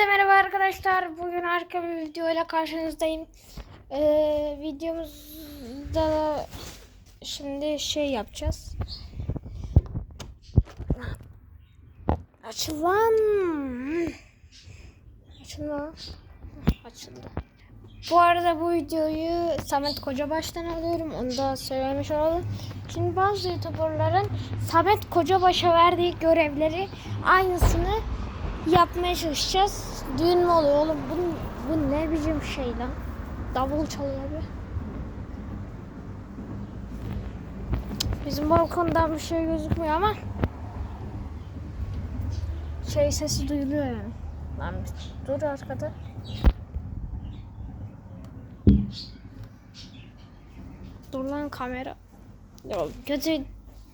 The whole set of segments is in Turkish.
Hepinize merhaba arkadaşlar. Bugün harika bir video ile karşınızdayım. Ee, videomuzda şimdi şey yapacağız. Açıl lan. Açılma. Açıldı. Bu arada bu videoyu Samet Kocabaş'tan alıyorum. Onu da söylemiş olalım. Şimdi bazı YouTuber'ların Samet Kocabaş'a verdiği görevleri aynısını yapmaya çalışacağız. Düğün mü oluyor oğlum? Bu, bu ne biçim şey lan? Davul çalıyor abi. Bizim balkondan bir şey gözükmüyor ama şey sesi duyuluyor yani. Lan dur arkada. Dur lan kamera. Ya kötü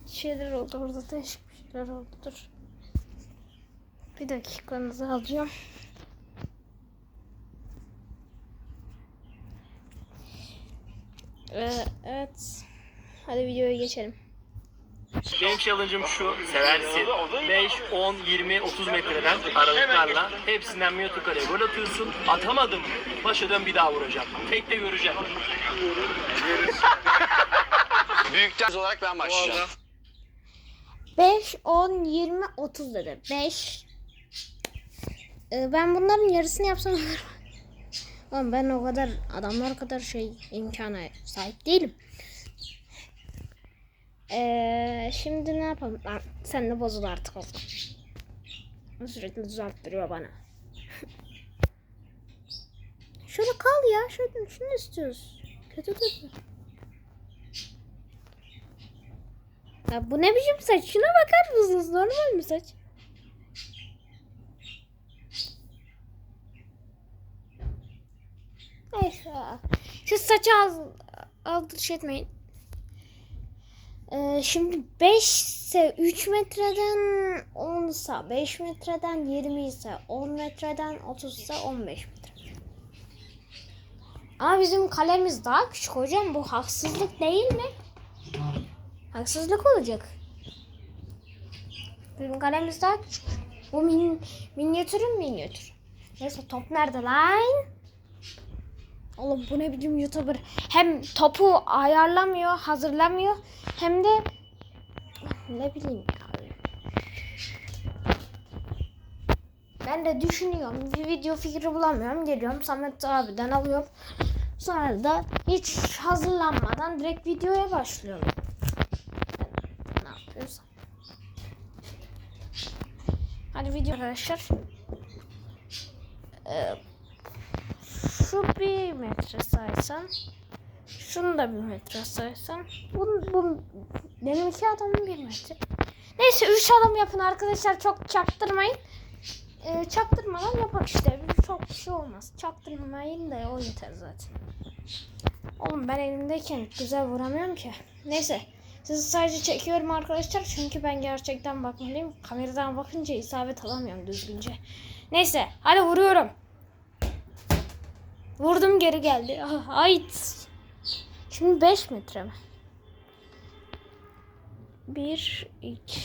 şeyler oldu orada değişik şeyler oldu dur. Bir dakikanızı alacağım. Ee, evet. Hadi videoya geçelim. Benim challenge'ım şu. Seversin. 5, 10, 20, 30 metreden aralıklarla hepsinden bir yukarıya gol atıyorsun. Atamadım. Başa dön bir daha vuracağım. Tek de göreceğim. Büyükten olarak ben başlayacağım. 5, 10, 20, 30 dedi. 5. Ee, ben bunların yarısını yapsam olur mu? Oğlum ben o kadar adamlar kadar şey imkana sahip değilim. Ee, şimdi ne yapalım? Lan, sen de bozul artık oldu. Sürekli düzelttiriyor bana. Şöyle kal ya. Şöyle şunu istiyoruz. Kötü kötü. Ya bu ne biçim saç? Şuna bakar mısınız? Normal mi saç? Siz saçı az, aldırış etmeyin. Ee, şimdi 5 ise 3 metreden 10 ise 5 metreden 20 ise 10 metreden 30 ise 15 metre. Ama bizim kalemiz daha küçük hocam. Bu haksızlık değil mi? Haksızlık olacak. Bizim kalemiz daha küçük. Bu min, minyatürün minyatür. Neyse top nerede lan? Oğlum bu ne biçim YouTuber. Hem topu ayarlamıyor, hazırlamıyor. Hem de ne bileyim ya. Ben de düşünüyorum. Bir video fikri bulamıyorum. Geliyorum Samet abiden alıyorum. Sonra da hiç hazırlanmadan direkt videoya başlıyorum. Ne yapıyorsam. Hadi video arkadaşlar. Ee, şu bir metre saysan. Şunu da bir metre saysan. Bu, bu benim iki adamım bir metre. Neyse üç adam yapın arkadaşlar. Çok çaktırmayın. Ee, çaktırmadan yapak işte. Çok bir şey olmaz. Çaktırmayın da o yeter zaten. Oğlum ben elimdeyken güzel vuramıyorum ki. Neyse. Sizi sadece çekiyorum arkadaşlar. Çünkü ben gerçekten bakmalıyım. Kameradan bakınca isabet alamıyorum düzgünce. Neyse. Hadi vuruyorum. Vurdum geri geldi. Ah, Ait. Şimdi 5 metre mi? 1, 2.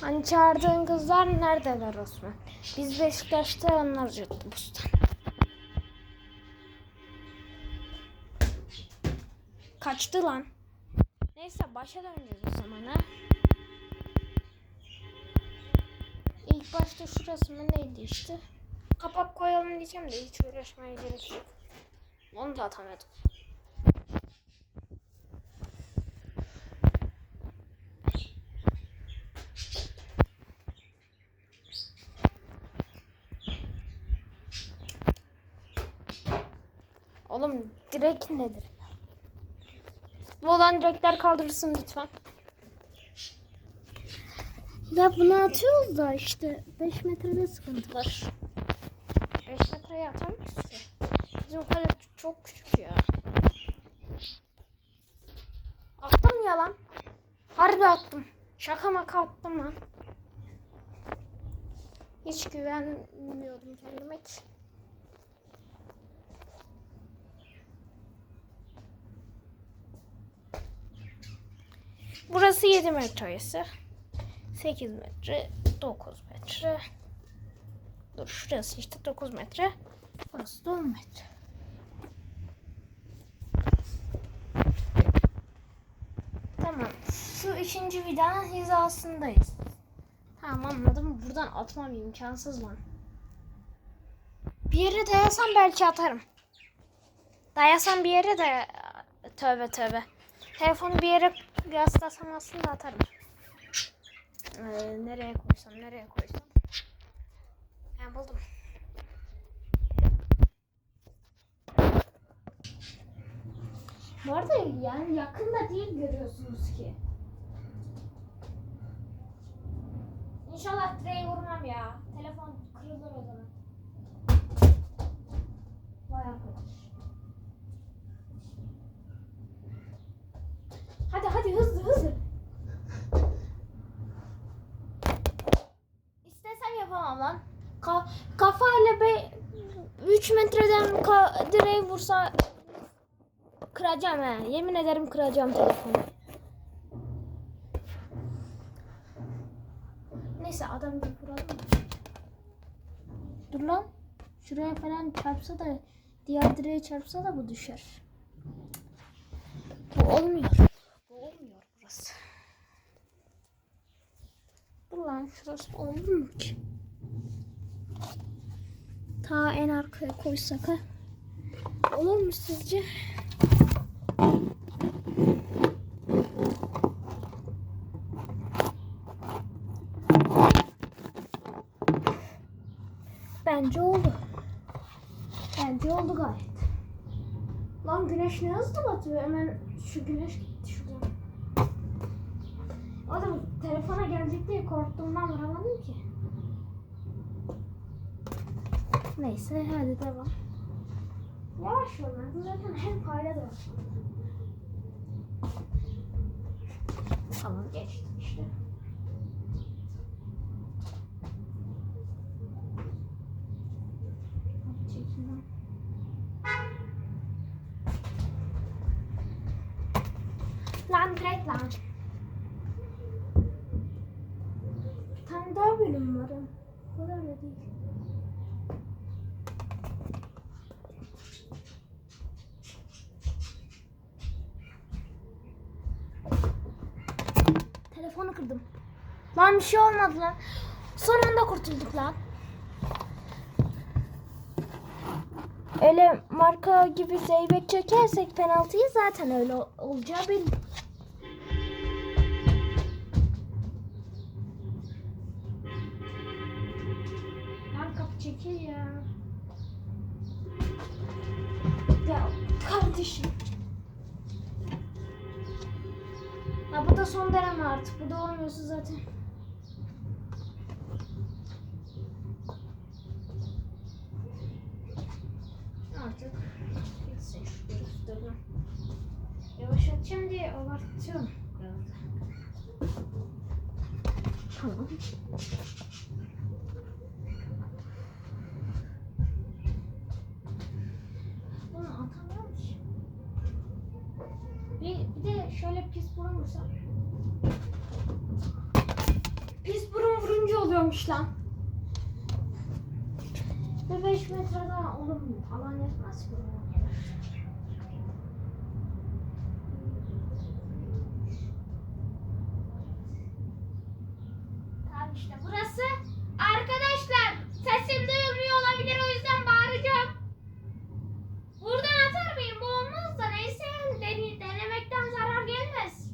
Hani çağırdığın kızlar neredeler Osman? Biz Beşiktaş'ta onlar yurtta bustan. Kaçtı lan. Neyse başa döneceğiz o zaman ha. İlk başta şurası mı neydi işte? Kapak koyalım diyeceğim de hiç uğraşmaya gerek yok. Onu da atamadım. Oğlum direk nedir? Bu olan direkler kaldırırsın lütfen. Ya bunu atıyoruz da işte 5 metrede sıkıntı var. 5 metreye atamayız ki. Bizim kale çok küçük ya. Attım ya lan. Harbi attım. Şaka maka attım lan. Hiç güvenmiyordum kendime hiç. burası 7 metre. 8 metre, 9 metre. Dur şurası işte 9 metre. Burası da 10 metre. Tamam. Şu ikinci vidanın hizasındayız. Tamam anladım. Buradan atmam imkansız lan. Bir yere dayasam belki atarım. Dayasam bir yere de tövbe tövbe. Telefonu bir yere yaslasam aslında atarım. Ee, nereye koysam nereye koysam. Ha buldum. Bu arada yani yakında değil görüyorsunuz ki. İnşallah direği vurmam ya. Telefon kırılır o zaman. Vay arkadaş. Hadi hadi hızlı hızlı. Yapamam lan. Ka kafayla be 3 metreden ka direği vursa kıracağım he. Yemin ederim kıracağım telefonu. Neyse adam bir vuralım? Dur lan. Şuraya falan çarpsa da diğer direğe çarpsa da bu düşer. Bu olmuyor. Bu olmuyor burası. Dur lan şurası mu ki? Ta en arkaya koysak ha. Olur mu sizce? Bence oldu. Bence oldu gayet. Lan güneş ne hızlı batıyor. Hemen şu güneş gitti şuradan. O da telefona gelecek diye korktuğumdan vuramadım ki. Neyse hadi devam. Yavaş yollar. Bu zaten hem fayda da. Tamam geçti işte. Hadi çekin lan. Lan direkt lan. Bir tane daha bölüm var. ha. O kadar da değil. Telefonu kırdım. Lan bir şey olmadı lan. Son anda kurtulduk lan. Öyle marka gibi zeybek çekersek penaltıyı zaten öyle ol- olacağı belli. Artık. Bu da olmuyorsa zaten. Artık bitsin şu görüntüleri. Yavaşlatacağım diye abartıyorum. Tamam. Bunu atamıyorum ki. Bir, bir de şöyle pis burun vursam. Pis burun vurunca oluyormuş lan. Ve 5 metre daha olur mu? Alan yetmez ki buraya. Tamam işte burası. Arkadaşlar sesim duyulmuyor olabilir o yüzden bağıracağım. Buradan atar mıyım? Bu olmaz da neyse dene- denemekten zarar gelmez.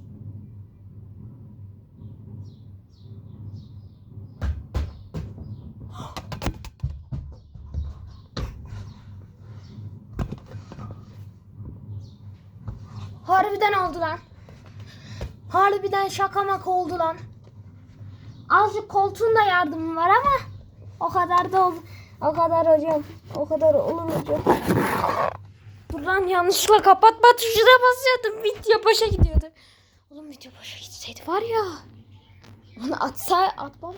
Harbiden oldu lan. Harbiden şaka maka oldu lan. Azıcık koltuğun da yardımı var ama o kadar da oldu. O kadar hocam. O kadar olur hocam. Dur lan yanlışlıkla kapatma tuşuna basıyordum. Video boşa gidiyordu. Oğlum video boşa gitseydi var ya. Onu atsa atmam.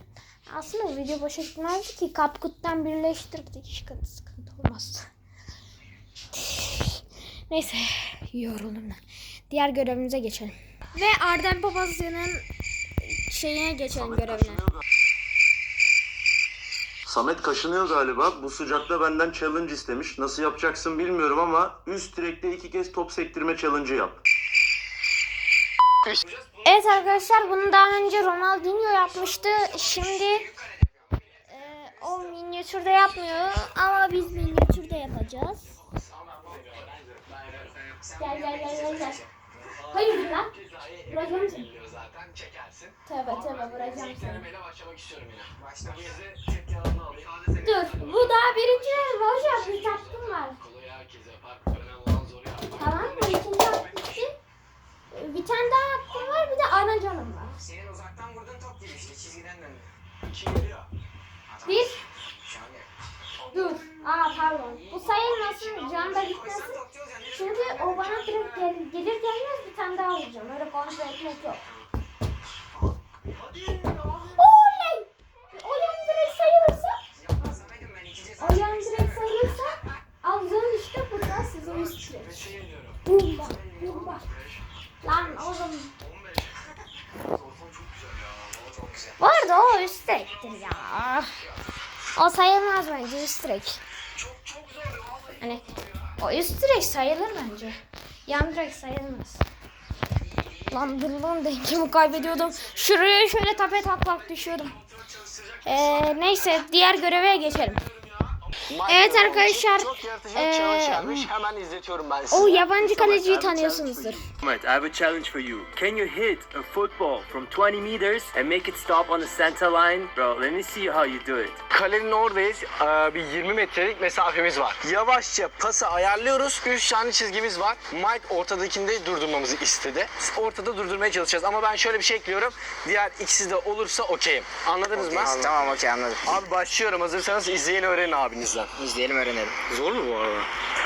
Aslında video boşa gitmezdi ki. Kapkuttan birleştirdik. Sıkıntı, sıkıntı olmaz. Neyse yoruldum ben. Diğer görevimize geçelim. Ve Arden Papazya'nın şeyine geçelim görevine. Samet kaşınıyor galiba. Bu sıcakta benden challenge istemiş. Nasıl yapacaksın bilmiyorum ama üst direkte iki kez top sektirme challenge'ı yap. Evet arkadaşlar bunu daha önce Ronaldinho yapmıştı. Şimdi e, o minyatürde yapmıyor ama biz minyatürde yapacağız. Gel gel gel gel gel. Hayır lan. Bırakacağım seni. Tövbe tövbe bırakacağım seni. Dur bu daha birinci hocam bir hakkım var. Tamam mı? İkinci hakkım bitti. Bir tane daha hakkım var bir de ana canım var. Senin uzaktan vurduğun top gibi işte çizgiden döndü. Bir. Dur. Aa pardon. Bu sayılmasın. Can da gitmesin. Çünkü o bana direkt gel, gelir gelmez bir tane daha vuracağım. Öyle kontrol etmek yok. Oley! O yan sayılırsa, o yan direkt sayılırsa aldığım işte burada size üst direkt. Beşe geliyorum. Bum bak, bum bak. Lan oğlum. 15. Ortam çok güzel ya. Valla çok güzel. Bu arada o üst direktir ya. O sayılmaz bence üst direkt. Çok çok güzel oluyor vallahi. Hani o üst direkt sayılır bence. Yan direkt sayılmaz. Lan dur lan dengemi kaybediyordum. Şuraya şöyle tape taklak düşüyordum. Ee, neyse diğer göreve geçelim. Evet arkadaşlar, Çok yaratıcı eee, bir challenge yapmış. Hemen izletiyorum ben size. O yabancı kaleciyi tanıyorsunuzdur. Ahmet, I have a challenge for you. Can you hit a football from 20 meters and make it stop on the center line? Bro, let me see how you do it. Kalenin oradayız. Ee, bir 20 metrelik mesafemiz var. Yavaşça pası ayarlıyoruz. 3 tane çizgimiz var. Mike ortadakinde durdurmamızı istedi. Ortada durdurmaya çalışacağız ama ben şöyle bir şey ekliyorum. Diğer ikisi de olursa okeyim. Anladınız mı? Tamam okey anladım. Abi başlıyorum. Hazırsanız izleyin öğrenin abinizden. İzleyelim öğrenelim. Zor mu bu arada?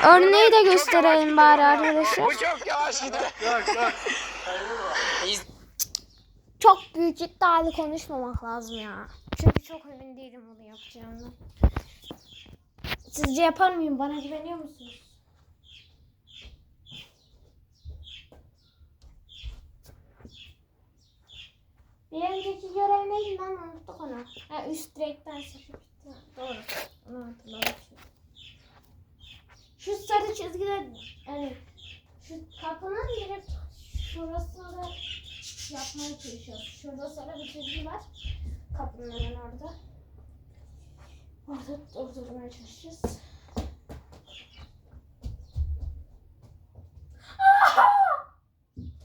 Örneği de gösterelim bari arkadaşlar. O çok yavaş gitti. Çok büyük iddialı konuşmamak lazım ya. Çünkü çok emin değilim bunu yapacağımdan. Sizce yapar mıyım? Bana güveniyor musunuz? Bir önceki görev neydi lan unuttuk onu. Ha üst direkten sekip Şu sarı çizgide yani şu kapının direkt şurasında yapmaya çalışıyoruz. Şurada sarı bir çizgi var. Kapının hemen orada. Orada durdurmaya çalışacağız.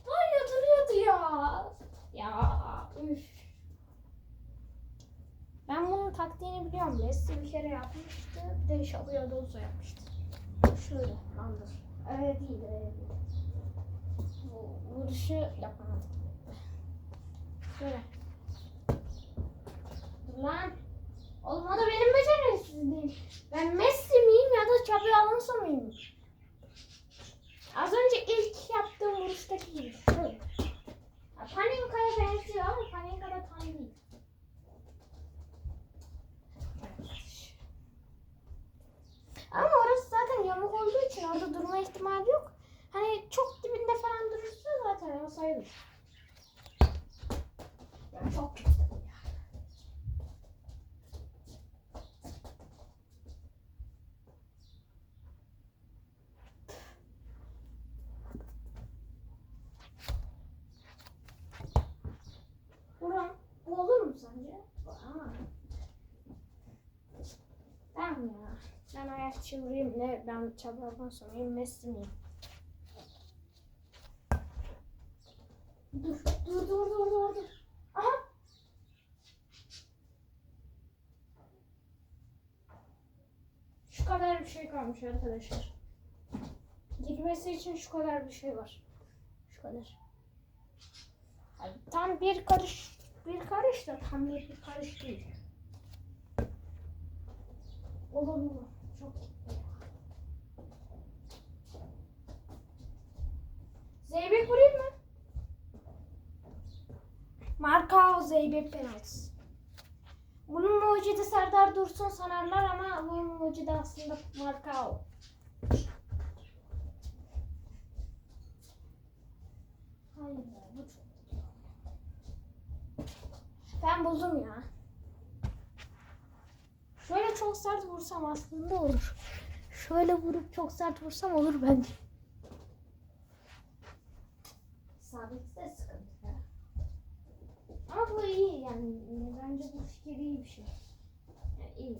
Ay duruyordu ya. Ya üf. Taktiğini biliyorum. Leslie bir kere yapmıştı. Bir de Xabi Alonso yapmıştı. Şöyle landır. Öyle değil öyle değil. Bu vuruşu yapamadım. Şöyle. Lan. Oğlum o da benim beceriksizliğim. Ben Messi miyim ya da Xabi Alonso muyum? Az önce ilk yaptığım vuruştaki gibi. Şöyle. Ya Paninka'ya benziyor ama Paninka da tam değil. Ama orası zaten yamuk olduğu için orada durma ihtimali yok. Hani çok dibinde falan durursa zaten o sayılır. Ya çok kötü ya. Buram, bu olur mu sence? Ama ben ya. Vurayım ne ben çabadan sonrayım Messi miyim? Dur dur dur dur dur dur. Aha. Şu kadar bir şey kalmış arkadaşlar. Girmesi için şu kadar bir şey var. Şu kadar. Ay, Tam bir karış bir karış da tam bir, karış değil. Olur mu? Çok gitti. Zeybek vurayım mı? Marka Zeybek penaltısı. Bunun mucidi Serdar Dursun sanarlar ama bunun mucidi aslında Marka Hayır be, bu çok kötü. Ben buldum ya. Şöyle çok sert vursam aslında olur. Şöyle vurup çok sert vursam olur bence. Sabitse sıkıntı. ya. Ama bu iyi yani. Bence bu fikir iyi bir şey. Yani iyi.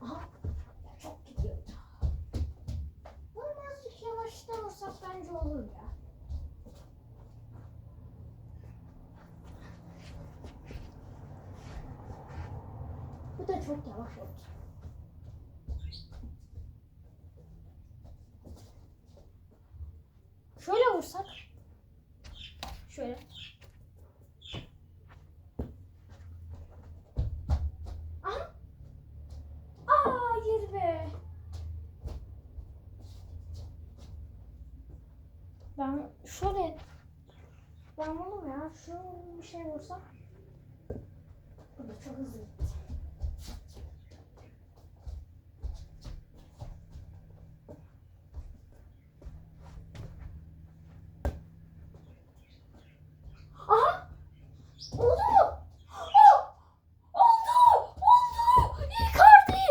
Aha. Çok gidiyor. Bunu birazcık yavaştan vursak bence olur ya. Bu da çok yavaş oldu. Şöyle vursak. Şöyle. Aha. Aa, hayır be. Ben şöyle ben bunu ya şu bir şey vursam bu da çok hızlı! Oldu! Oh! Oldu! Oldu! Icardi!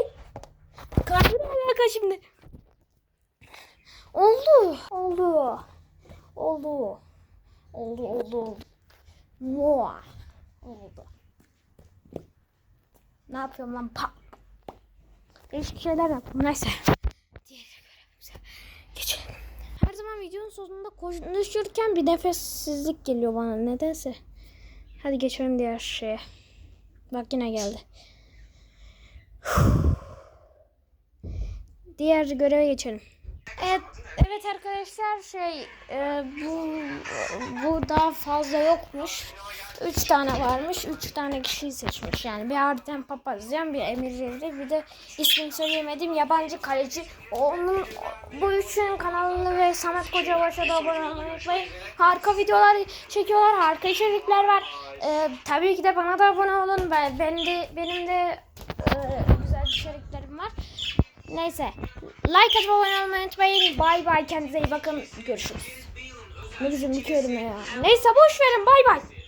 Icardi ne alaka şimdi? Oldu! Oldu! Oldu! Oldu oldu. Mua! Oldu. Ne yapıyorum lan? Pa! Değişik şeyler yaptım. Neyse. Diğer görevimize geçelim. Her zaman videonun sonunda konuşurken bir nefessizlik geliyor bana nedense. Hadi geçelim diğer şeye. Bak yine geldi. Diğer göreve geçelim. Evet, evet arkadaşlar şey e, bu bu daha fazla yokmuş. Üç tane varmış. Üç tane kişiyi seçmiş. Yani bir Arden Papazyan, bir Emir Cevri, bir de ismini söyleyemediğim yabancı kaleci. Onun bu üçünün kanalını ve Samet Kocabaş'a da abone olmayı unutmayın. Harika videolar çekiyorlar. Harika içerikler var. E, tabii ki de bana da abone olun. Ben, ben de benim de e, güzel içeriklerim var. Neyse. Like atıp abone olmayı unutmayın. Bay bay. Kendinize iyi bakın. Görüşürüz. Ne güzel kelime ya. Neyse boş verin. Bay bay.